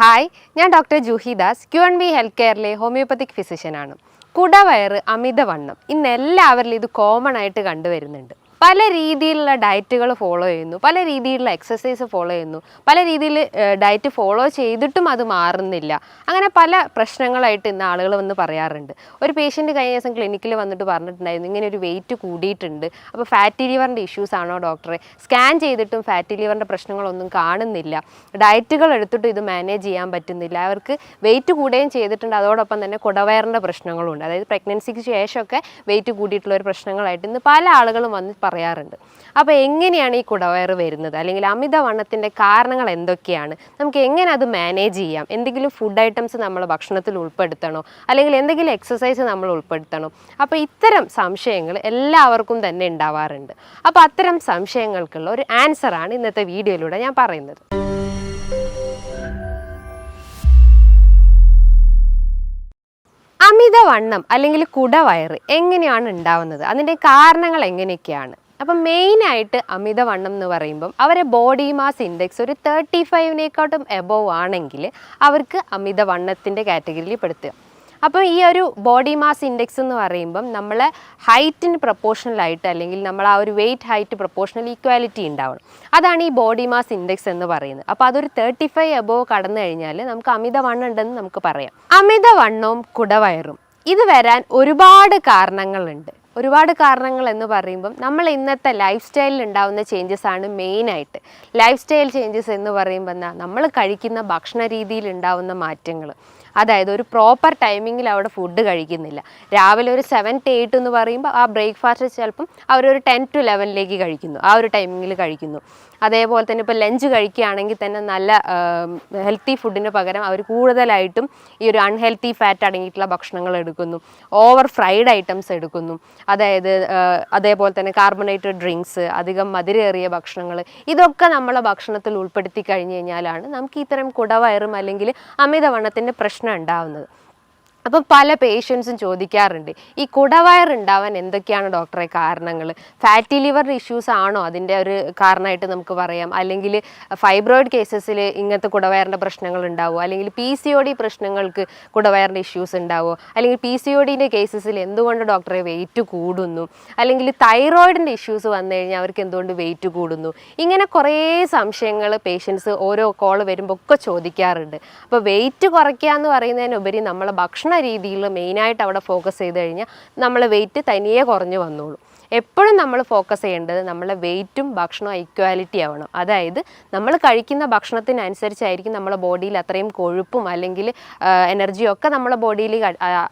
Hi ഞാൻ doctor Juhidas Q N B health കെയറിലെ homeopathic ഫിസിഷ്യനാണ് കുടവയറ് അമിതവണ്ണം. ഇന്ന് എല്ലാവരിലും ഇത് കോമൺ ആയിട്ട് കണ്ടുവരുന്നുണ്ട്. പല രീതിയിലുള്ള ഡയറ്റുകൾ ഫോളോ ചെയ്യുന്നു. പല രീതിയിലുള്ള എക്സസൈസ് ഫോളോ ചെയ്യുന്നു. പല രീതിയിൽ ഡയറ്റ് ഫോളോ ചെയ്തിട്ടും അത് മാറുന്നില്ല. അങ്ങനെ പല പ്രശ്നങ്ങളായിട്ട് ഇന്ന് ആളുകൾ വന്ന് പറയാറുണ്ട്. ഒരു പേഷ്യന്റ് കഴിഞ്ഞ ദിവസം ക്ലിനിക്കിൽ വന്നിട്ട് പറഞ്ഞിട്ടുണ്ടായിരുന്നു ഇങ്ങനെ ഒരു വെയിറ്റ് കൂടിയിട്ടുണ്ട്. അപ്പോൾ ഫാറ്റി ലിവറിന്റെ ഇഷ്യൂസ് ആണോ ഡോക്ടറെ സ്കാൻ ചെയ്തിട്ടും ഫാറ്റി ലിവറിന്റെ പ്രശ്നങ്ങളൊന്നും കാണുന്നില്ല. ഡയറ്റുകൾ എടുത്തിട്ടും ഇത് മാനേജ് ചെയ്യാൻ പറ്റുന്നില്ല. അവർക്ക് വെയിറ്റ് കൂടുകയും ചെയ്തിട്ടുണ്ട്. അതോടൊപ്പം തന്നെ കുടവയറിന്റെ പ്രശ്നങ്ങളുണ്ട്. അതായത് പ്രഗ്നൻസിക്ക് ശേഷമൊക്കെ വെയിറ്റ് കൂടിയിട്ടുള്ള ഒരു പ്രശ്നങ്ങളായിട്ട് ഇന്ന് പല ആളുകളും വന്ന് പറയാറുണ്ട്. അപ്പോൾ എങ്ങനെയാണ് ഈ കുടവയർ വരുന്നത്? അല്ലെങ്കിൽ അമിതവണ്ണത്തിന്റെ കാരണങ്ങൾ എന്തൊക്കെയാണ്? നമുക്ക് എങ്ങനെ അത് മാനേജ് ചെയ്യാം? എന്തെങ്കിലും ഫുഡ് ഐറ്റംസ് നമ്മൾ ഭക്ഷണത്തിൽ ഉൾപ്പെടുത്തണോ? അല്ലെങ്കിൽ എന്തെങ്കിലും എക്സസൈസ് നമ്മൾ ഉൾപ്പെടുത്തണോ? അപ്പോൾ ഇത്തരം സംശയങ്ങൾ എല്ലാവർക്കും തന്നെ ഉണ്ടാവാറുണ്ട്. അപ്പോൾ അത്തരം സംശയങ്ങൾക്കുള്ള ഒരു ആൻസറാണ് ഇന്നത്തെ വീഡിയോയിലൂടെ ഞാൻ പറയുന്നത്. അമിതവണ്ണം അല്ലെങ്കിൽ കുടവയറ് എങ്ങനെയാണ് ഉണ്ടാവുന്നത്? അതിന്റെ കാരണങ്ങൾ എങ്ങനെയൊക്കെയാണ്? അപ്പം മെയിനായിട്ട് അമിതവണ്ണം എന്ന് പറയുമ്പം അവരെ ബോഡി മാസ് ഇൻഡെക്സ് ഒരു തേർട്ടി ഫൈവിനേക്കാട്ടും എബോവ് ആണെങ്കിൽ അവർക്ക് അമിതവണ്ണത്തിന്റെ കാറ്റഗറിയിൽ പെടുത്തുക. അപ്പോൾ ഈ ഒരു ബോഡി മാസ് ഇൻഡെക്സ് എന്ന് പറയുമ്പം നമ്മൾ ഹൈറ്റിന് പ്രപ്പോർഷണലായിട്ട് അല്ലെങ്കിൽ നമ്മൾ ആ ഒരു വെയിറ്റ് ഹൈറ്റ് പ്രൊപ്പോഷണൽ ഈക്വാലിറ്റി ഉണ്ടാവണം. അതാണ് ഈ ബോഡി മാസ് ഇൻഡെക്സ് എന്ന് പറയുന്നത്. അപ്പോൾ അതൊരു തേർട്ടി ഫൈവ് എബോവ് കടന്നു കഴിഞ്ഞാൽ നമുക്ക് അമിതവണ്ണം ഉണ്ടെന്ന് നമുക്ക് പറയാം. അമിതവണ്ണവും കുടവയറും. ഇത് വരാൻ ഒരുപാട് കാരണങ്ങളുണ്ട്. ഒരുപാട് കാരണങ്ങൾ എന്ന് പറയുമ്പം നമ്മൾ ഇന്നത്തെ ലൈഫ് സ്റ്റൈലിൽ ഉണ്ടാകുന്ന ചേഞ്ചസ് ആണ് മെയിനായിട്ട് ലൈഫ് സ്റ്റൈൽ ചേഞ്ചസ് എന്ന് പറയുമ്പോൾ എന്താ? നമ്മൾ കഴിക്കുന്ന ഭക്ഷണ രീതിയിൽ ഉണ്ടാകുന്ന മാറ്റങ്ങൾ അതായത് ഒരു പ്രോപ്പർ ടൈമിങ്ങിൽ അവിടെ ഫുഡ് കഴിക്കുന്നില്ല. രാവിലെ ഒരു സെവൻ ടു എയ്റ്റ് എന്ന് പറയുമ്പോൾ ആ ബ്രേക്ക്ഫാസ്റ്റ് ചിലപ്പം അവരൊരു ടെൻ ടു ലെവനിലേക്ക് കഴിക്കുന്നു. ആ ഒരു ടൈമിങ്ങിൽ കഴിക്കുന്നു. അതേപോലെ തന്നെ ഇപ്പോൾ ലഞ്ച് കഴിക്കുകയാണെങ്കിൽ തന്നെ നല്ല ഹെൽത്തി ഫുഡിന് പകരം അവർ കൂടുതലായിട്ടും ഈ ഒരു അൺഹെൽത്തി ഫാറ്റ് അടങ്ങിയിട്ടുള്ള ഭക്ഷണങ്ങൾ എടുക്കുന്നു. ഓവർ ഫ്രൈഡ് ഐറ്റംസ് എടുക്കുന്നു. അതായത് അതേപോലെ തന്നെ കാർബണേറ്റഡ് ഡ്രിങ്ക്സ് അധികം മധുരേറിയ ഭക്ഷണങ്ങൾ ഇതൊക്കെ നമ്മളെ ഭക്ഷണത്തിൽ ഉൾപ്പെടുത്തി കഴിഞ്ഞ് കഴിഞ്ഞാലാണ് നമുക്ക് ഇത്തരം കുടവയറും അല്ലെങ്കിൽ അമിതവണ്ണത്തിന്റെ പ്രശ്നം ഉണ്ടാവുന്നത് അപ്പം പല പേഷ്യൻസും ചോദിക്കാറുണ്ട് ഈ കുടവയർ ഉണ്ടാവാൻ എന്തൊക്കെയാണ് ഡോക്ടറെ കാരണങ്ങൾ ഫാറ്റി ലിവർ ഇഷ്യൂസ് ആണോ അതിന്റെ ഒരു കാരണമായിട്ട് നമുക്ക് പറയാം? അല്ലെങ്കിൽ ഫൈബ്രോയിഡ് കേസസിൽ ഇങ്ങനത്തെ കുടവയറിന്റെ പ്രശ്നങ്ങൾ ഉണ്ടാവുമോ അല്ലെങ്കിൽ പി സി ഒ ഡി പ്രശ്നങ്ങൾക്ക് കുടവയറിന്റെ ഇഷ്യൂസ് ഉണ്ടാവുമോ അല്ലെങ്കിൽ പി സി ഒ ഡിന്റെ കേസസിൽ എന്തുകൊണ്ട് ഡോക്ടറെ വെയിറ്റ് കൂടുന്നു? അല്ലെങ്കിൽ തൈറോയിഡിന്റെ ഇഷ്യൂസ് വന്നു കഴിഞ്ഞാൽ അവർക്ക് എന്തുകൊണ്ട് വെയിറ്റ് കൂടുന്നു? ഇങ്ങനെ കുറേ സംശയങ്ങൾ പേഷ്യൻസ് ഓരോ കോൾ വരുമ്പോൾ ഒക്കെ ചോദിക്കാറുണ്ട്. അപ്പോൾ വെയിറ്റ് കുറയ്ക്കുക എന്ന് പറയുന്നതിനുപരി നമ്മളെ ഭക്ഷണ രീതിയിൽ മെയിനായിട്ട് അവിടെ ഫോക്കസ് ചെയ്ത് കഴിഞ്ഞാൽ നമ്മൾ വെയിറ്റ് തനിയെ കുറഞ്ഞു വന്നോളും. എപ്പോഴും നമ്മൾ ഫോക്കസ് ചെയ്യേണ്ടത് നമ്മളെ വെയിറ്റും ഭക്ഷണവും ഐക്വാലിറ്റി ആവണം. അതായത് നമ്മൾ കഴിക്കുന്ന ഭക്ഷണത്തിനനുസരിച്ചായിരിക്കും നമ്മുടെ ബോഡിയിൽ അത്രയും കൊഴുപ്പും അല്ലെങ്കിൽ എനർജിയും ഒക്കെ നമ്മുടെ ബോഡിയിൽ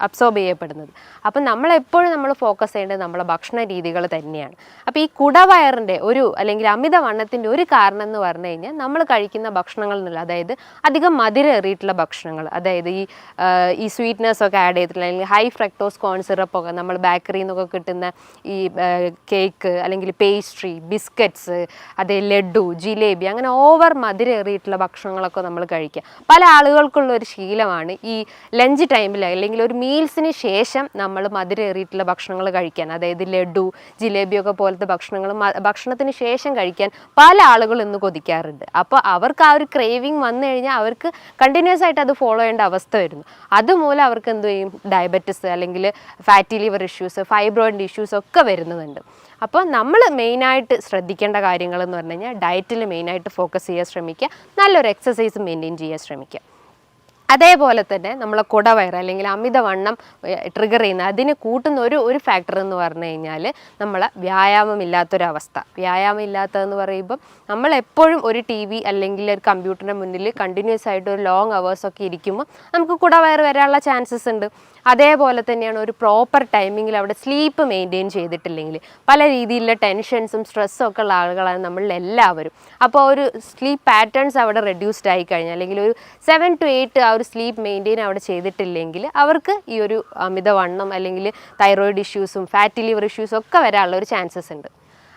അബ്സോർബ് ചെയ്യപ്പെടുന്നത്. അപ്പം നമ്മളെപ്പോഴും നമ്മൾ ഫോക്കസ് ചെയ്യേണ്ടത് നമ്മളെ ഭക്ഷണ രീതികൾ തന്നെയാണ്. അപ്പോൾ ഈ കുടവയറിന്റെ ഒരു അല്ലെങ്കിൽ അമിതവണ്ണത്തിന്റെ ഒരു കാരണം എന്ന് പറഞ്ഞു കഴിഞ്ഞാൽ നമ്മൾ കഴിക്കുന്ന ഭക്ഷണങ്ങൾ എന്നുള്ള അതായത് അധികം മധുരേറിയിട്ടുള്ള ഭക്ഷണങ്ങൾ. അതായത് ഈ ഈ സ്വീറ്റ്നെസ് ഒക്കെ ആഡ് ചെയ്തിട്ടുള്ള അല്ലെങ്കിൽ ഹൈ ഫ്രക്ടോസ് കോൺ സിറപ്പ് ഒക്കെ നമ്മൾ ബേക്കറിയിൽ നിന്നൊക്കെ കിട്ടുന്ന ഈ കേക്ക് അല്ലെങ്കിൽ പേസ്ട്രി ബിസ്ക്കറ്റ്സ് അതേ ലഡു ജിലേബി അങ്ങനെ ഓവർ മധുരേറിയിട്ടുള്ള ഭക്ഷണങ്ങളൊക്കെ നമ്മൾ കഴിക്കുക. പല ആളുകൾക്കുള്ള ഒരു ശീലമാണ് ഈ ലഞ്ച് ടൈമിൽ അല്ലെങ്കിൽ ഒരു മീൽസിന് ശേഷം നമ്മൾ മധുരേറിയിട്ടുള്ള ഭക്ഷണങ്ങൾ കഴിക്കാൻ. അതായത് ലഡു ജിലേബിയൊക്കെ പോലത്തെ ഭക്ഷണങ്ങൾ ഭക്ഷണത്തിന് ശേഷം കഴിക്കാൻ പല ആളുകളും ഇന്ന് കൊതിക്കാറുണ്ട്. അപ്പോൾ അവർക്ക് ആ ഒരു ക്രേവിങ് വന്നു കഴിഞ്ഞാൽ അവർക്ക് കണ്ടിന്യൂസ് ആയിട്ട് അത് ഫോളോ ചെയ്യേണ്ട അവസ്ഥ വരുന്നു. അതുമൂലം അവർക്ക് എന്ത് ചെയ്യും? ഡയബറ്റിസ് അല്ലെങ്കിൽ fatty liver issues fibroid issues ഒക്കെ വരുന്നുണ്ട് അപ്പോൾ നമ്മൾ മെയിനായിട്ട് ശ്രദ്ധിക്കേണ്ട കാര്യങ്ങൾ എന്ന് പറഞ്ഞു കഴിഞ്ഞാൽ ഡയറ്റിൽ മെയിനായിട്ട് ഫോക്കസ് ചെയ്യാൻ ശ്രമിക്കുക. നല്ലൊരു എക്സസൈസ് മെയിന്റെയിൻ ചെയ്യാൻ ശ്രമിക്കുക. അതേപോലെ തന്നെ നമ്മളെ കുടവയർ അല്ലെങ്കിൽ അമിതവണ്ണം ട്രിഗർ ചെയ്യുന്ന അതിന് കൂട്ടുന്ന ഒരു ഒരു ഫാക്ടർ എന്ന് പറഞ്ഞു കഴിഞ്ഞാൽ നമ്മളെ വ്യായാമം ഇല്ലാത്തൊരവസ്ഥ വ്യായാമം ഇല്ലാത്തതെന്ന് പറയുമ്പം നമ്മൾ എപ്പോഴും ഒരു ടി വി അല്ലെങ്കിൽ ഒരു കമ്പ്യൂട്ടറിന്റെ മുന്നിൽ കണ്ടിന്യൂസ് ആയിട്ട് ഒരു ലോങ് അവേഴ്സൊക്കെ ഇരിക്കുമ്പോൾ നമുക്ക് കുടവയർ വരാനുള്ള ചാൻസസ് ഉണ്ട്. അതേപോലെ തന്നെയാണ് ഒരു പ്രോപ്പർ ടൈമിങ്ങിൽ അവിടെ സ്ലീപ്പ് മെയിന്റെയിൻ ചെയ്തിട്ടില്ലെങ്കിൽ പല രീതിയിലുള്ള ടെൻഷൻസും സ്ട്രെസ്സും ഒക്കെ ഉള്ള ആളുകളാണ് നമ്മളിൽ എല്ലാവരും. അപ്പോൾ ഒരു സ്ലീപ്പ് പാറ്റേൺസ് അവിടെ റെഡ്യൂസ്ഡ് ആയി കഴിഞ്ഞാൽ അല്ലെങ്കിൽ ഒരു സെവൻ ടു എയ്റ്റ് ആ ഒരു സ്ലീപ്പ് മെയിന്റെയിൻ അവിടെ ചെയ്തിട്ടില്ലെങ്കിൽ അവർക്ക് ഈ ഒരു അമിതവണ്ണം അല്ലെങ്കിൽ തൈറോയിഡ് ഇഷ്യൂസും ഫാറ്റി ലിവർ ഇഷ്യൂസും ഒക്കെ വരാനുള്ള ഒരു ചാൻസസ് ഉണ്ട്.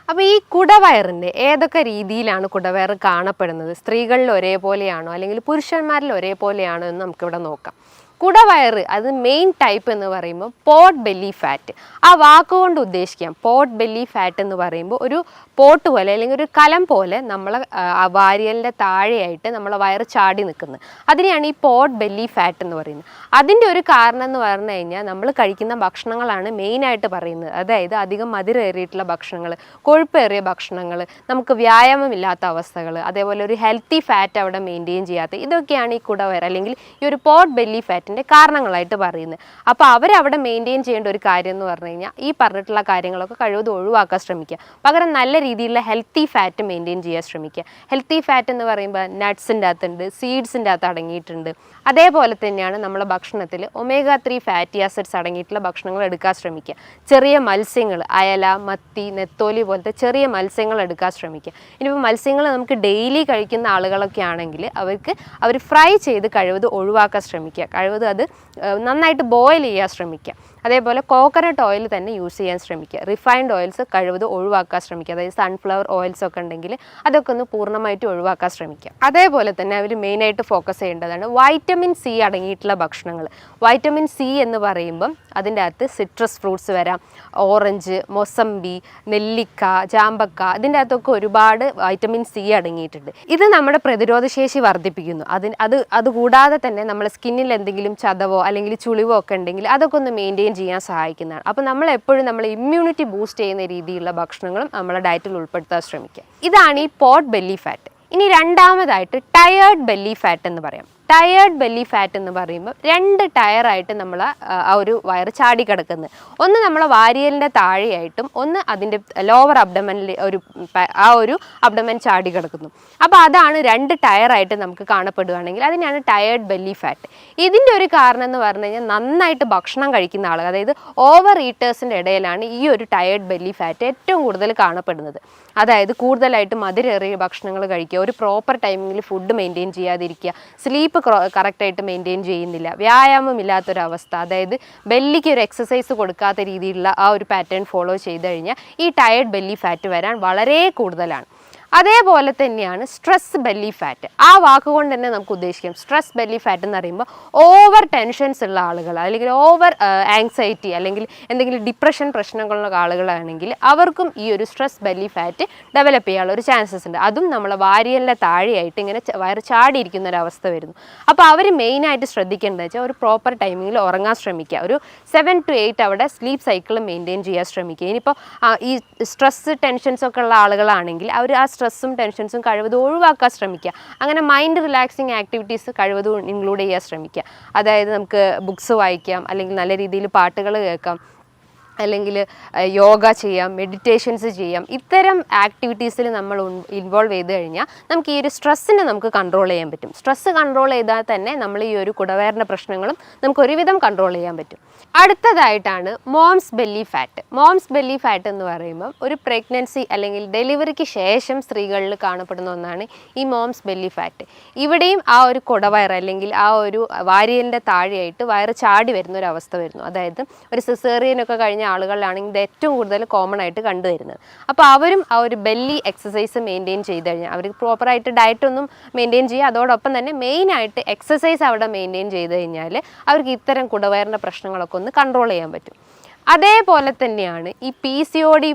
അപ്പോൾ ഈ കുടവയറിന്റെ ഏതൊക്കെ രീതിയിലാണ് കുടവയർ കാണപ്പെടുന്നത്? സ്ത്രീകളിൽ ഒരേപോലെയാണോ അല്ലെങ്കിൽ പുരുഷന്മാരിൽ ഒരേപോലെയാണോ എന്ന് നമുക്കിവിടെ നോക്കാം. കുടവയറ് അത് മെയിൻ ടൈപ്പ് എന്ന് പറയുമ്പോൾ പോട്ട് ബെല്ലി ഫാറ്റ് ആ വാക്കുകൊണ്ട് ഉദ്ദേശിക്കാം. പോട്ട് ബെല്ലി ഫാറ്റ് എന്ന് പറയുമ്പോൾ ഒരു പോട്ട് പോലെ അല്ലെങ്കിൽ ഒരു കലം പോലെ നമ്മളെ വാരിയലിന്റെ താഴെയായിട്ട് നമ്മളെ വയറ് ചാടി നിൽക്കുന്നത് അതിനെയാണ് ഈ പോട്ട് ബെല്ലി ഫാറ്റ് എന്ന് പറയുന്നത്. അതിന്റെ ഒരു കാരണം എന്ന് പറഞ്ഞു കഴിഞ്ഞാൽ നമ്മൾ കഴിക്കുന്ന ഭക്ഷണങ്ങളാണ് മെയിനായിട്ട് പറയുന്നത്. അതായത് അധികം മധുരേറിയിട്ടുള്ള ഭക്ഷണങ്ങൾ കൊഴുപ്പേറിയ ഭക്ഷണങ്ങൾ നമുക്ക് വ്യായാമമില്ലാത്ത അവസ്ഥകൾ അതേപോലെ ഒരു ഹെൽത്തി ഫാറ്റ് അവിടെ മെയിന്റെയിൻ ചെയ്യാത്ത ഇതൊക്കെയാണ് ഈ കുടവയർ അല്ലെങ്കിൽ ഈ ഒരു പോട്ട് ബെല്ലി ഫാറ്റിന്റെ കാരണങ്ങളായിട്ട് പറയുന്നത് അപ്പോൾ അവരവിടെ മെയിന്റെയിൻ ചെയ്യേണ്ട ഒരു കാര്യം എന്ന് പറഞ്ഞു കഴിഞ്ഞാൽ ഈ പറഞ്ഞിട്ടുള്ള കാര്യങ്ങളൊക്കെ കഴിവതും ഒഴിവാക്കാൻ ശ്രമിക്കുക. പകരം നല്ല രീതിയിലുള്ള ഹെൽത്തി ഫാറ്റ് മെയിന്റെയിൻ ചെയ്യാൻ ശ്രമിക്കുക. ഹെൽത്തി ഫാറ്റ് എന്ന് പറയുമ്പോൾ നട്ട്സിന്റെ അകത്തുണ്ട് സീഡ്സിന്റെ അകത്ത് അടങ്ങിയിട്ടുണ്ട്. അതേപോലെ തന്നെയാണ് നമ്മളെ ഭക്ഷണത്തിൽ ഒമേഗ ത്രീ ഫാറ്റി ആസിഡ്സ് അടങ്ങിയിട്ടുള്ള ഭക്ഷണങ്ങൾ എടുക്കാൻ ശ്രമിക്കുക. ചെറിയ മത്സ്യങ്ങൾ അയല മത്തി നെത്തോലി പോലത്തെ ചെറിയ മത്സ്യങ്ങൾ എടുക്കാൻ ശ്രമിക്കുക. ഇനിയിപ്പോൾ മത്സ്യങ്ങൾ നമുക്ക് ഡെയിലി കഴിക്കുന്ന ആളുകളൊക്കെ ആണെങ്കിൽ അവർക്ക് അവർ ഫ്രൈ ചെയ്ത് കഴിവത് ഒഴിവാക്കാൻ ശ്രമിക്കുക. കഴിവത് അത് നന്നായിട്ട് ബോയിൽ ചെയ്യാൻ ശ്രമിക്കുക. അതേപോലെ കോക്കനട്ട് ഓയിൽ തന്നെ യൂസ് ചെയ്യാൻ ശ്രമിക്കുക. റിഫൈൻഡ് ഓയിൽസ് കഴിവത് ഒഴിവാക്കാൻ ശ്രമിക്കുക. അതായത് സൺഫ്ലവർ ഓയിൽസ് ഒക്കെ ഉണ്ടെങ്കിൽ അതൊക്കെ ഒന്ന് പൂർണമായിട്ട് ഒഴിവാക്കാൻ ശ്രമിക്കുക. അതേപോലെ തന്നെ അവർ മെയിനായിട്ട് ഫോക്കസ് ചെയ്യേണ്ടതാണ് വൈറ്റമിൻ സി അടങ്ങിയിട്ടുള്ള ഭക്ഷണങ്ങൾ. വൈറ്റമിൻ സി എന്ന് പറയുമ്പം അതിന്റെ അകത്ത് സിട്രസ് ഫ്രൂട്ട്സ് വരാം. ഓറഞ്ച് മൊസമ്പി നെല്ലിക്ക ജാമ്പക്ക ഇതിന്റെ അകത്തൊക്കെ ഒരുപാട് വൈറ്റമിൻ സി അടങ്ങിയിട്ടുണ്ട്. ഇത് നമ്മുടെ പ്രതിരോധശേഷി വർദ്ധിപ്പിക്കുന്നു. അതിന് അത് അതുകൂടാതെ തന്നെ നമ്മുടെ സ്കിന്നിൽ എന്തെങ്കിലും ചതവോ അല്ലെങ്കിൽ ചുളിവോ ഒക്കെ ഉണ്ടെങ്കിൽ അതൊക്കെ ഒന്ന് മെയിന്റെയിൻ ചെയ്യാൻ സഹായിക്കുന്നതാണ്. അപ്പോൾ നമ്മൾ എപ്പോഴും നമ്മൾ ഇമ്മ്യൂണിറ്റി ബൂസ്റ്റ് ചെയ്യുന്ന രീതിയിലുള്ള ഭക്ഷണങ്ങളും നമ്മുടെ ഡയറ്റിൽ ഉൾപ്പെടുത്താൻ ശ്രമിക്കുക. ഇതാണ് ഈ പോട്ട് ബെല്ലി ഫാറ്റ് ഇനി രണ്ടാമതായിട്ട് ടയേർഡ് ബെല്ലി ഫാറ്റ് എന്ന് പറയാം. ടയേർഡ് ബെല്ലി ഫാറ്റ് എന്ന് പറയുമ്പോൾ രണ്ട് ടയറായിട്ട് നമ്മൾ ആ ഒരു വയറ് ചാടി കിടക്കുന്നത് ഒന്ന് നമ്മളെ വാരിയലിന്റെ താഴെയായിട്ടും ഒന്ന് അതിന്റെ ലോവർ അബ്ഡമനിൽ ഒരു ആ ഒരു അബ്ഡമൻ ചാടി കിടക്കുന്നു. അപ്പോൾ അതാണ് രണ്ട് ടയറായിട്ട് നമുക്ക് കാണപ്പെടുകയാണെങ്കിൽ അതിനാണ് ടയേർഡ് ബെല്ലി ഫാറ്റ് ഇതിന്റെ ഒരു കാരണം എന്ന് പറഞ്ഞു കഴിഞ്ഞാൽ നന്നായിട്ട് ഭക്ഷണം കഴിക്കുന്ന ആളുകൾ അതായത് ഓവർ ഈറ്റേഴ്സിന്റെ ഇടയിലാണ് ഈ ഒരു ടയേർഡ് ബെല്ലി ഫാറ്റ് ഏറ്റവും കൂടുതൽ കാണപ്പെടുന്നത്. അതായത് കൂടുതലായിട്ട് മധുരേറിയ ഭക്ഷണങ്ങൾ കഴിക്കുക ഒരു പ്രോപ്പർ ടൈമിങ്ങിൽ ഫുഡ് മെയിന്റെയിൻ ചെയ്യാതിരിക്കുക സ്ലീപ്പ് കറക്റ്റായിട്ട് മെയിന്റെയിൻ ചെയ്യുന്നില്ല വ്യായാമമില്ലാത്തൊരവസ്ഥ അതായത് ബെല്ലിക്ക് ഒരു എക്സസൈസ് കൊടുക്കാത്ത രീതിയിലുള്ള ആ ഒരു പാറ്റേൺ ഫോളോ ചെയ്ത് കഴിഞ്ഞാൽ ഈ ടയേർഡ് ബെല്ലി ഫാറ്റ് വരാൻ വളരെ കൂടുതലാണ്. അതേപോലെ തന്നെയാണ് സ്ട്രെസ് ബെല്ലി ഫാറ്റ് ആ വാക്കുകൊണ്ട് തന്നെ നമുക്ക് ഉദ്ദേശിക്കാം. സ്ട്രെസ് ബെല്ലി ഫാറ്റ് എന്ന് പറയുമ്പോൾ ഓവർ ടെൻഷൻസ് ഉള്ള ആളുകൾ അല്ലെങ്കിൽ ഓവർ ആങ്സൈറ്റി അല്ലെങ്കിൽ എന്തെങ്കിലും ഡിപ്രഷൻ പ്രശ്നങ്ങളുള്ള ആളുകളാണെങ്കിൽ അവർക്കും ഈ ഒരു സ്ട്രെസ് ബെല്ലി ഫാറ്റ് ഡെവലപ്പ് ചെയ്യാനുള്ള ഒരു ചാൻസസ് ഉണ്ട്. അതും നമ്മളെ വാരിയലിന്റെ താഴെയായിട്ട് ഇങ്ങനെ വയറ് ചാടിയിരിക്കുന്ന ഒരു അവസ്ഥ വരുന്നു. അപ്പോൾ അവർ മെയിനായിട്ട് ശ്രദ്ധിക്കേണ്ടത് വെച്ചാൽ ഒരു പ്രോപ്പർ ടൈമിങ്ങിൽ ഉറങ്ങാൻ ശ്രമിക്കുക. ഒരു സെവൻ ടു എയ്റ്റ് അവിടെ സ്ലീപ്പ് സൈക്കിൾ മെയിന്റെയിൻ ചെയ്യാൻ ശ്രമിക്കുക. ഇനിയിപ്പോൾ ഈ സ്ട്രെസ് ടെൻഷൻസ് ഒക്കെ ഉള്ള ആളുകളാണെങ്കിൽ അവർ ആ സ്ട്രെസ്സും ടെൻഷൻസും കഴിവതും ഒഴിവാക്കാൻ ശ്രമിക്കുക. അങ്ങനെ മൈൻഡ് റിലാക്സിങ് ആക്ടിവിറ്റീസ് കഴിവതും ഇൻക്ലൂഡ് ചെയ്യാൻ ശ്രമിക്കുക. അതായത് നമുക്ക് ബുക്സ് വായിക്കാം അല്ലെങ്കിൽ നല്ല രീതിയിൽ പാട്ടുകൾ കേൾക്കാം അല്ലെങ്കിൽ യോഗ ചെയ്യാം മെഡിറ്റേഷൻസ് ചെയ്യാം ഇത്തരം ആക്ടിവിറ്റീസിൽ നമ്മൾ ഇൻവോൾവ് ചെയ്ത് കഴിഞ്ഞാൽ നമുക്ക് ഈ ഒരു സ്ട്രെസ്സിനെ നമുക്ക് കൺട്രോൾ ചെയ്യാൻ പറ്റും. സ്ട്രെസ്സ് കൺട്രോൾ ചെയ്താൽ തന്നെ നമ്മൾ ഈ ഒരു കുടവയറിന്റെ പ്രശ്നങ്ങളും നമുക്ക് ഒരുവിധം കൺട്രോൾ ചെയ്യാൻ പറ്റും. അടുത്തതായിട്ടാണ് mom's belly fat mom's belly fat എന്ന് പറയുമ്പോൾ ഒരു പ്രഗ്നൻസി അല്ലെങ്കിൽ ഡെലിവറിക്ക് ശേഷം സ്ത്രീകളിൽ കാണപ്പെടുന്ന ഒന്നാണ് ഈ മോംസ് ബെല്ലി ഫാറ്റ് ഇവിടെയും ആ ഒരു കുടവയർ അല്ലെങ്കിൽ ആ ഒരു വാര്യന്റെ താഴെയായിട്ട് വയറ് ചാടി വരുന്ന ഒരു അവസ്ഥ വരുന്നു. അതായത് ഒരു സിസേറിയനൊക്കെ കഴിഞ്ഞ ആളുകളിലാണെങ്കിൽ ഇത് ഏറ്റവും കൂടുതൽ കോമൺ ആയിട്ട് കണ്ടുവരുന്നത്. അപ്പോൾ അവരും ആ ഒരു ബെല്ലി എക്സസൈസ് മെയിന്റെയിൻ ചെയ്ത് കഴിഞ്ഞാൽ അവർ പ്രോപ്പറായിട്ട് ഡയറ്റ് ഒന്നും മെയിന്റെയിൻ ചെയ്യുക അതോടൊപ്പം തന്നെ മെയിനായിട്ട് എക്സസൈസ് അവിടെ മെയിന്റെയിൻ ചെയ്ത് കഴിഞ്ഞാൽ അവർക്ക് ഇത്തരം കുടവയറിന്റെ പ്രശ്നങ്ങളൊക്കെ ഒന്ന് കൺട്രോൾ ചെയ്യാൻ പറ്റും. അതേപോലെ തന്നെയാണ് ഈ പി സി ഒ ഡി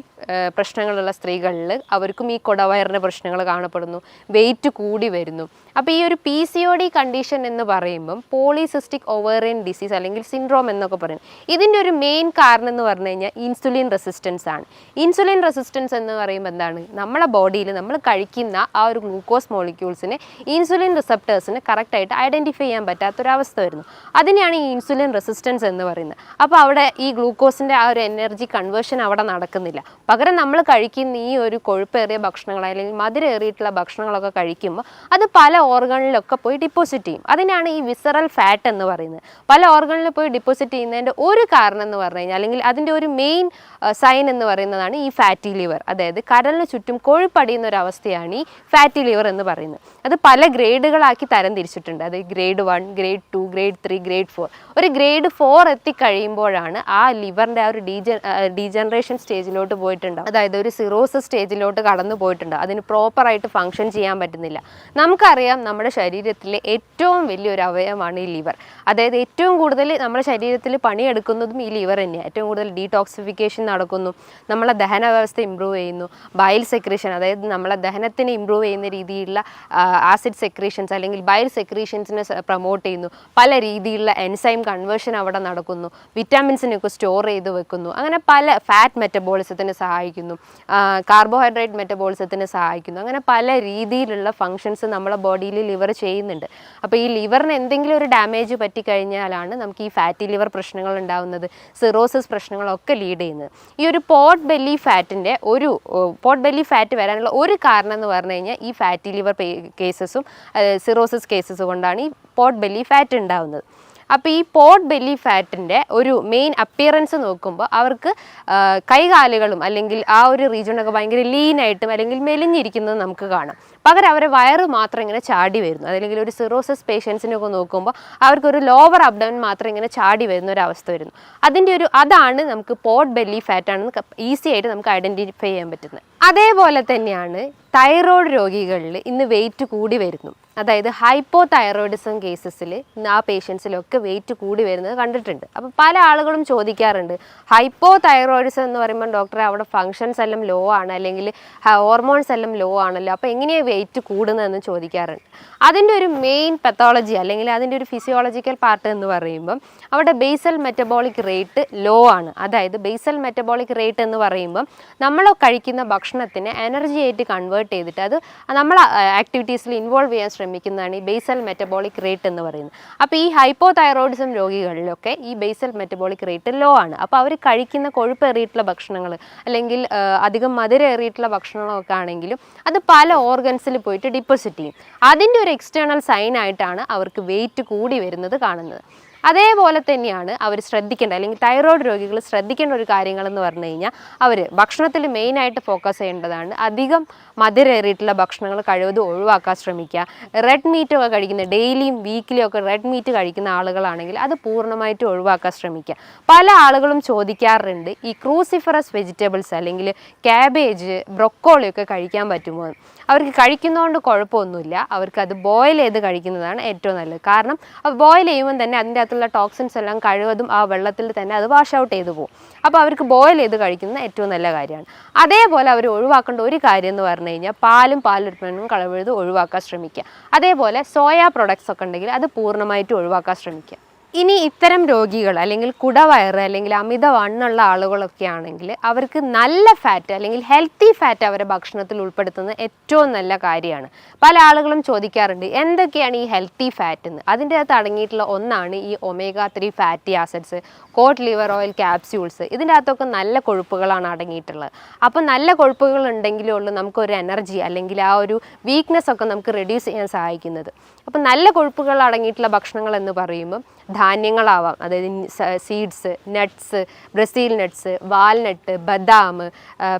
പ്രശ്നങ്ങളുള്ള സ്ത്രീകളിൽ അവർക്കും ഈ കൊടവയറിന്റെ പ്രശ്നങ്ങൾ കാണപ്പെടുന്നു വെയിറ്റ് കൂടി വരുന്നു. അപ്പോൾ ഈ ഒരു P C O D condition എന്ന് പറയുമ്പം പോളിസിസ്റ്റിക് ഓവേറിയൻ ഡിസീസ് അല്ലെങ്കിൽ സിൻഡ്രോം എന്നൊക്കെ പറയും. ഇതിന്റെ ഒരു മെയിൻ കാരണം എന്ന് പറഞ്ഞു കഴിഞ്ഞാൽ ഇൻസുലിൻ റെസിസ്റ്റൻസ് ആണ്. ഇൻസുലിൻ റെസിസ്റ്റൻസ് എന്ന് പറയുമ്പോൾ എന്താണ്? നമ്മുടെ ബോഡിയിൽ നമ്മൾ കഴിക്കുന്ന ആ ഒരു ഗ്ലൂക്കോസ് മോളിക്യൂൾസിനെ ഇൻസുലിൻ റിസപ്റ്റേഴ്സിന് കറക്റ്റായിട്ട് ഐഡന്റിഫൈ ചെയ്യാൻ പറ്റാത്തൊരവസ്ഥ വരുന്നു. അതിനെയാണ് ഈ ഇൻസുലിൻ റെസിസ്റ്റൻസ് എന്ന് പറയുന്നത്. അപ്പോൾ അവിടെ ഈ ഗ്ലൂക്കോസിന്റെ ആ ഒരു എനർജി കൺവേർഷൻ അവിടെ നടക്കുന്നില്ല. പകരം നമ്മൾ കഴിക്കുന്ന ഈ ഒരു കൊഴുപ്പേറിയ ഭക്ഷണങ്ങൾ അല്ലെങ്കിൽ മധുരേറിയിട്ടുള്ള ഭക്ഷണങ്ങളൊക്കെ കഴിക്കുമ്പോൾ അത് പല ഓർഗണിലൊക്കെ പോയി ഡിപ്പോസിറ്റ് ചെയ്യും. അതിനാണ് ഈ വിസറൽ ഫാറ്റ് എന്ന് പറയുന്നത്. പല ഓർഗണിൽ പോയി ഡിപ്പോസിറ്റ് ചെയ്യുന്നതിന്റെ ഒരു കാരണം എന്ന് പറഞ്ഞു കഴിഞ്ഞാൽ അല്ലെങ്കിൽ അതിന്റെ ഒരു മെയിൻ സൈൻ എന്ന് പറയുന്നതാണ് ഈ ഫാറ്റി ലിവർ അതായത് കരലിന് ചുറ്റും കൊഴുപ്പടിയുന്ന ഒരു അവസ്ഥയാണ് ഈ ഫാറ്റി ലിവർ എന്ന് പറയുന്നത്. അത് പല ഗ്രേഡുകളാക്കി തരം തിരിച്ചിട്ടുണ്ട്. അത് grade one grade two grade three grade four ഒരു ഗ്രേഡ് ഫോർ എത്തിക്കഴിയുമ്പോഴാണ് ആ ലിവറിന്റെ ആ ഒരു ഡീജ ഡീജനറേഷൻ സ്റ്റേജിലോട്ട് പോയിട്ട് ആയിട്ടുണ്ടാവും അതായത് ഒരു സിറോസ് സ്റ്റേജിലോട്ട് കടന്നു പോയിട്ടുണ്ട്. അതിന് പ്രോപ്പറായിട്ട് ഫങ്ഷൻ ചെയ്യാൻ പറ്റുന്നില്ല. നമുക്കറിയാം നമ്മുടെ ശരീരത്തിലെ ഏറ്റവും വലിയൊരു അവയവമാണ് ഈ ലിവർ അതായത് ഏറ്റവും കൂടുതൽ നമ്മുടെ ശരീരത്തിൽ പണിയെടുക്കുന്നതും ഈ ലിവർ തന്നെയാണ് ഏറ്റവും കൂടുതൽ ഡീടോക്സിഫിക്കേഷൻ നടക്കുന്നു. നമ്മളെ ദഹന വ്യവസ്ഥ ഇമ്പ്രൂവ് ചെയ്യുന്നു. ബയൽ സെക്രീഷൻ അതായത് നമ്മളെ ദഹനത്തിന് ഇമ്പ്രൂവ് ചെയ്യുന്ന രീതിയിലുള്ള ആസിഡ് സെക്രീഷൻസ് അല്ലെങ്കിൽ ബയൽ സെക്രീഷൻസിനെ പ്രൊമോട്ട് ചെയ്യുന്നു. പല രീതിയിലുള്ള എൻസൈം കൺവേർഷൻ അവിടെ നടക്കുന്നു. വിറ്റാമിൻസിനൊക്കെ സ്റ്റോർ ചെയ്ത് വെക്കുന്നു. അങ്ങനെ പല ഫാറ്റ് മെറ്റബോളിസത്തിന് സഹായിക്കുന്നു. കാർബോഹൈഡ്രേറ്റ് മെറ്റബോളിസത്തിന് സഹായിക്കുന്നു. അങ്ങനെ പല രീതിയിലുള്ള ഫങ്ഷൻസ് നമ്മുടെ ബോഡിയിൽ ലിവർ ചെയ്യുന്നുണ്ട്. അപ്പോൾ ഈ ലിവറിന് എന്തെങ്കിലും ഒരു ഡാമേജ് പറ്റിക്കഴിഞ്ഞാലാണ് നമുക്ക് ഈ ഫാറ്റി ലിവർ പ്രശ്നങ്ങൾ ഉണ്ടാകുന്നത് സിറോസിസ് പ്രശ്നങ്ങളൊക്കെ ലീഡ് ചെയ്യുന്നത്. ഈ ഒരു പോട്ട് ബെല്ലി ഫാറ്റിന്റെ ഒരു പോട്ട് ബെല്ലി ഫാറ്റ് വരാനുള്ള ഒരു കാരണം എന്ന് പറഞ്ഞു കഴിഞ്ഞാൽ ഈ ഫാറ്റി ലിവർ കേസസും സിറോസിസ് കേസസ് കൊണ്ടാണ് ഈ പോട്ട് ബെല്ലി ഫാറ്റ് ഉണ്ടാകുന്നത് അപ്പോൾ ഈ പോട്ട് ബെല്ലി ഫാറ്റിന്റെ ഒരു മെയിൻ അപ്പിയറൻസ് നോക്കുമ്പോൾ അവർക്ക് കൈകാലുകളും അല്ലെങ്കിൽ ആ ഒരു റീജിയണൊക്കെ ഭയങ്കര ലീനായിട്ടും അല്ലെങ്കിൽ മെലിഞ്ഞിരിക്കുന്നത് നമുക്ക് കാണാം. പകരം അവരെ വയറ് മാത്രം ഇങ്ങനെ ചാടി വരുന്നു. അല്ലെങ്കിൽ ഒരു സിറോസിസ് പേഷ്യൻസിനൊക്കെ നോക്കുമ്പോൾ അവർക്ക് ഒരു ലോവർ അബ്ഡമൻ മാത്രം ഇങ്ങനെ ചാടി വരുന്ന ഒരു അവസ്ഥ വരുന്നു. അതിന്റെ ഒരു അതാണ് നമുക്ക് പോട്ട് ബെല്ലി ഫാറ്റ് ആണെന്ന് ഈസി ആയിട്ട് നമുക്ക് ഐഡന്റിഫൈ ചെയ്യാൻ പറ്റുന്നത്. അതേപോലെ തന്നെയാണ് തൈറോയ്ഡ് രോഗികളിൽ ഇന്ന് വെയിറ്റ് കൂടി വരുന്നു. അതായത് ഹൈപ്പോ തൈറോയിഡിസം കേസസിൽ ആ പേഷ്യൻസിലൊക്കെ വെയിറ്റ് കൂടി വരുന്നത് കണ്ടിട്ടുണ്ട്. അപ്പോൾ പല ആളുകളും ചോദിക്കാറുണ്ട് ഹൈപ്പോ തൈറോയിഡിസം എന്ന് പറയുമ്പോൾ ഡോക്ടറെ അവിടെ ഫങ്ഷൻസ് എല്ലാം ലോ ആണ് അല്ലെങ്കിൽ ഹോർമോൺസ് എല്ലാം ലോ ആണല്ലോ അപ്പോൾ എങ്ങനെയാണ് വെയിറ്റ് കൂടുന്നതെന്ന് ചോദിക്കാറുണ്ട്. അതിന്റെ ഒരു മെയിൻ പെത്തോളജി അല്ലെങ്കിൽ അതിന്റെ ഒരു ഫിസിയോളജിക്കൽ പാർട്ട് എന്ന് പറയുമ്പം അവിടെ ബേസൽ മെറ്റബോളിക് റേറ്റ് ലോ ആണ്. അതായത് ബേസൽ മെറ്റബോളിക് റേറ്റ് എന്ന് പറയുമ്പം നമ്മൾ കഴിക്കുന്ന ഭക്ഷണത്തിന് എനർജി ആയിട്ട് കൺവേർട്ട് ചെയ്തിട്ട് അത് നമ്മൾ ആക്ടിവിറ്റീസിൽ ഇൻവോൾവ് ചെയ്യാൻ ശ്രമിക്കുന്നതാണ് ഈ ബേസൽ മെറ്റബോളിക് റേറ്റ് എന്ന് പറയുന്നത്. അപ്പോൾ ഈ ഹൈപ്പോ തൈറോയിഡിസം രോഗികളിലൊക്കെ ഈ ബേസൽ മെറ്റബോളിക് റേറ്റ് ലോ ആണ്. അപ്പോൾ അവർ കഴിക്കുന്ന കൊഴുപ്പേറിയിട്ടുള്ള ഭക്ഷണങ്ങൾ അല്ലെങ്കിൽ അധികം മധുരേറിയിട്ടുള്ള ഭക്ഷണങ്ങളൊക്കെ ആണെങ്കിലും അത് പല ഓർഗൻസിൽ പോയിട്ട് ഡിപ്പോസിറ്റ് ചെയ്യും. അതിന്റെ ഒരു എക്സ്റ്റേണൽ സൈൻ ആയിട്ടാണ് അവർക്ക് വെയിറ്റ് കൂടി വരുന്നത് കാണുന്നത്. അതേപോലെ തന്നെയാണ് അവർ ശ്രദ്ധിക്കേണ്ട അല്ലെങ്കിൽ തൈറോയ്ഡ് രോഗികൾ ശ്രദ്ധിക്കേണ്ട ഒരു കാര്യങ്ങളെന്ന് പറഞ്ഞു കഴിഞ്ഞാൽ അവർ ഭക്ഷണത്തിൽ മെയിനായിട്ട് ഫോക്കസ് ചെയ്യേണ്ടതാണ് അധികം മധുരേറിയിട്ടുള്ള ഭക്ഷണങ്ങൾ കഴിവതും ഒഴിവാക്കാൻ ശ്രമിക്കുക. റെഡ് മീറ്റ് ഒക്കെ കഴിക്കുന്ന ഡെയിലിയും വീക്കിലിയും ഒക്കെ റെഡ് മീറ്റ് കഴിക്കുന്ന ആളുകളാണെങ്കിൽ അത് പൂർണമായിട്ട് ഒഴിവാക്കാൻ ശ്രമിക്കുക. പല ആളുകളും ചോദിക്കാറുണ്ട് ഈ ക്രൂസിഫറസ് വെജിറ്റബിൾസ് അല്ലെങ്കിൽ ക്യാബേജ് ബ്രൊക്കോളി ഒക്കെ കഴിക്കാൻ പറ്റുമോ? അവർക്ക് കഴിക്കുന്നതുകൊണ്ട് കുഴപ്പമൊന്നുമില്ല. അവർക്ക് അത് ബോയിൽ ചെയ്ത് കഴിക്കുന്നതാണ് ഏറ്റവും നല്ലത്. കാരണം അത് ബോയിൽ ചെയ്യുമ്പോൾ തന്നെ അതിന്റെ അകത്തുള്ള ടോക്സിൻസ് എല്ലാം കഴിവതും ആ വെള്ളത്തിൽ തന്നെ അത് വാഷ് ഔട്ട് ചെയ്തു പോകും. അപ്പോൾ അവർക്ക് ബോയിൽ ചെയ്ത് കഴിക്കുന്നത് ഏറ്റവും നല്ല കാര്യമാണ്. അതേപോലെ അവർ ഒഴിവാക്കേണ്ട ഒരു കാര്യം എന്ന് പറഞ്ഞു കഴിഞ്ഞാൽ പാലും പാലുൽപ്പന്നവും കളവെഴുത് ഒഴിവാക്കാൻ ശ്രമിക്കുക. അതേപോലെ സോയാ പ്രൊഡക്ട്സ് ഒക്കെ ഉണ്ടെങ്കിൽ അത് പൂർണമായിട്ട് ഒഴിവാക്കാൻ ശ്രമിക്കുക. ഇനി ഇത്തരം രോഗികൾ അല്ലെങ്കിൽ കുടവയറ് അല്ലെങ്കിൽ അമിത വണ്ണുള്ള ആളുകളൊക്കെ ആണെങ്കിൽ അവർക്ക് നല്ല ഫാറ്റ് അല്ലെങ്കിൽ ഹെൽത്തി ഫാറ്റ് അവരുടെ ഭക്ഷണത്തിൽ ഉൾപ്പെടുത്തുന്നത് ഏറ്റവും നല്ല കാര്യമാണ്. പല ആളുകളും ചോദിക്കാറുണ്ട് എന്തൊക്കെയാണ് ഈ ഹെൽത്തി ഫാറ്റ് എന്ന് അതിന്റെ അകത്ത് അടങ്ങിയിട്ടുള്ള ഒന്നാണ് ഈ omega three fatty acids cod liver oil capsules ഇതിന്റെ അകത്തൊക്കെ നല്ല കൊഴുപ്പുകളാണ് അടങ്ങിയിട്ടുള്ളത്. അപ്പോൾ നല്ല കൊഴുപ്പുകൾ ഉണ്ടെങ്കിലേ ഉള്ളൂ നമുക്കൊരു എനർജി അല്ലെങ്കിൽ ആ ഒരു വീക്ക്നെസ് ഒക്കെ നമുക്ക് റെഡ്യൂസ് ചെയ്യാൻ സഹായിക്കുന്നത്. അപ്പോൾ നല്ല കൊഴുപ്പുകൾ അടങ്ങിയിട്ടുള്ള ഭക്ഷണങ്ങൾ എന്ന് പറയുമ്പം ധാന്യങ്ങളാവാം. അതായത് seeds nuts Brazil nuts walnut ബദാം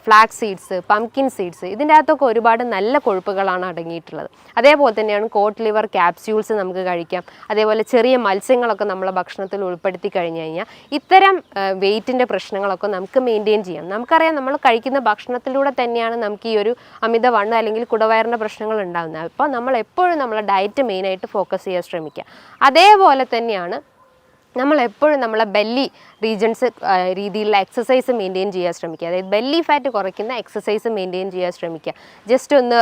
ഫ്ലാക്സ് സീഡ്സ് പംകിൻ സീഡ്സ് ഇതിന്റെ അകത്തൊക്കെ ഒരുപാട് നല്ല കൊഴുപ്പുകളാണ് അടങ്ങിയിട്ടുള്ളത്. അതേപോലെ തന്നെയാണ് കോട്ട് ലിവർ ക്യാപ്സ്യൂൾസ് നമുക്ക് കഴിക്കാം. അതേപോലെ ചെറിയ മത്സ്യങ്ങളൊക്കെ നമ്മളെ ഭക്ഷണത്തിൽ ഉൾപ്പെടുത്തി കഴിഞ്ഞു കഴിഞ്ഞാൽ ഇത്തരം വെയിറ്റിന്റെ പ്രശ്നങ്ങളൊക്കെ നമുക്ക് മെയിന്റെയിൻ ചെയ്യാം. നമുക്കറിയാം നമ്മൾ കഴിക്കുന്ന ഭക്ഷണത്തിലൂടെ തന്നെയാണ് നമുക്ക് ഈ ഒരു അമിതവണ്ണം അല്ലെങ്കിൽ കുടവയറിന്റെ പ്രശ്നങ്ങൾ ഉണ്ടാകുന്നത്. അപ്പോൾ നമ്മൾ എപ്പോഴും നമ്മളെ ഡയറ്റ് മെയിനായിട്ട് ഫോക്കസ് ചെയ്യാൻ ശ്രമിക്കുക. അതേപോലെ തന്നെയാണ് നമ്മൾ എപ്പോഴും നമ്മളെ ബെല്ലി റീജൻസ് രീതിയിലുള്ള എക്സസൈസ് മെയിന്റെയിൻ ചെയ്യാൻ ശ്രമിക്കുക. അതായത് ബെല്ലി ഫാറ്റ് കുറയ്ക്കുന്ന എക്സസൈസ് മെയിന്റെയിൻ ചെയ്യാൻ ശ്രമിക്കുക. ജസ്റ്റ് ഒന്ന്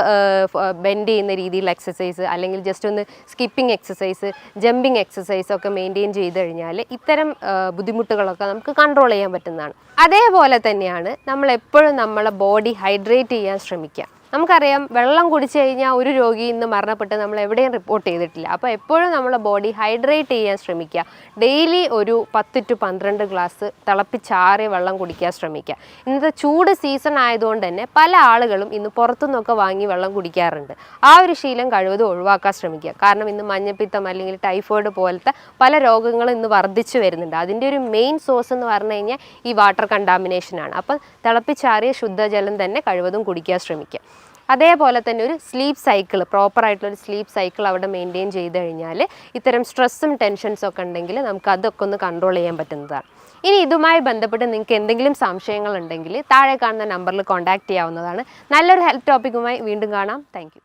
ബെൻഡ് ചെയ്യുന്ന രീതിയിലുള്ള എക്സസൈസ് അല്ലെങ്കിൽ ജസ്റ്റ് ഒന്ന് സ്കിപ്പിംഗ് എക്സസൈസ് ജമ്പിങ് എക്സസൈസ് ഒക്കെ മെയിന്റെയിൻ ചെയ്ത് കഴിഞ്ഞാൽ ഇത്തരം ബുദ്ധിമുട്ടുകളൊക്കെ നമുക്ക് കൺട്രോൾ ചെയ്യാൻ പറ്റുന്നതാണ്. അതേപോലെ തന്നെയാണ് നമ്മൾ എപ്പോഴും നമ്മളെ ബോഡി ഹൈഡ്രേറ്റ് ചെയ്യാൻ ശ്രമിക്കുക. നമുക്കറിയാം വെള്ളം കുടിച്ചു കഴിഞ്ഞാൽ ഒരു രോഗി ഇന്ന് മരണപ്പെട്ട് നമ്മൾ എവിടെയും റിപ്പോർട്ട് ചെയ്തിട്ടില്ല. അപ്പോൾ എപ്പോഴും നമ്മൾ ബോഡി ഹൈഡ്രേറ്റ് ചെയ്യാൻ ശ്രമിക്കുക. ഡെയിലി ഒരു പത്ത് ടു പന്ത്രണ്ട് ഗ്ലാസ് തിളപ്പിച്ചാറിയ വെള്ളം കുടിക്കാൻ ശ്രമിക്കുക. ഇന്നത്തെ ചൂട് സീസൺ ആയതുകൊണ്ട് തന്നെ പല ആളുകളും ഇന്ന് പുറത്തുനിന്നൊക്കെ വാങ്ങി വെള്ളം കുടിക്കാറുണ്ട്. ആ ഒരു ശീലം കഴിവതും ഒഴിവാക്കാൻ ശ്രമിക്കുക. കാരണം ഇന്ന് മഞ്ഞപ്പിത്തം അല്ലെങ്കിൽ ടൈഫോയിഡ് പോലത്തെ പല രോഗങ്ങളും ഇന്ന് വർദ്ധിച്ചു വരുന്നുണ്ട്. അതിന്റെ ഒരു മെയിൻ സോഴ്സ് എന്ന് പറഞ്ഞു കഴിഞ്ഞാൽ ഈ വാട്ടർ കണ്ടാമിനേഷനാണ് അപ്പം തിളപ്പിച്ചാറിയ ശുദ്ധജലം തന്നെ കഴിവതും കുടിക്കാൻ ശ്രമിക്കുക. അതേപോലെ തന്നെ ഒരു സ്ലീപ്പ് സൈക്കിൾ പ്രോപ്പറായിട്ടുള്ള ഒരു സ്ലീപ്പ് സൈക്കിൾ അവിടെ മെയിന്റെയിൻ ചെയ്ത് കഴിഞ്ഞാൽ ഇത്തരം സ്ട്രെസ്സും ടെൻഷൻസും ഒക്കെ ഉണ്ടെങ്കിൽ നമുക്ക് അതൊക്കെ ഒന്ന് കൺട്രോൾ ചെയ്യാൻ പറ്റുന്നതാണ്. ഇനി ഇതുമായി ബന്ധപ്പെട്ട് നിങ്ങൾക്ക് എന്തെങ്കിലും സംശയങ്ങൾ ഉണ്ടെങ്കിൽ താഴെ കാണുന്ന നമ്പറിൽ കോൺടാക്ട് ചെയ്യാവുന്നതാണ്. നല്ലൊരു ഹെൽത്ത് ടോപ്പിക്കുമായി വീണ്ടും കാണാം. താങ്ക്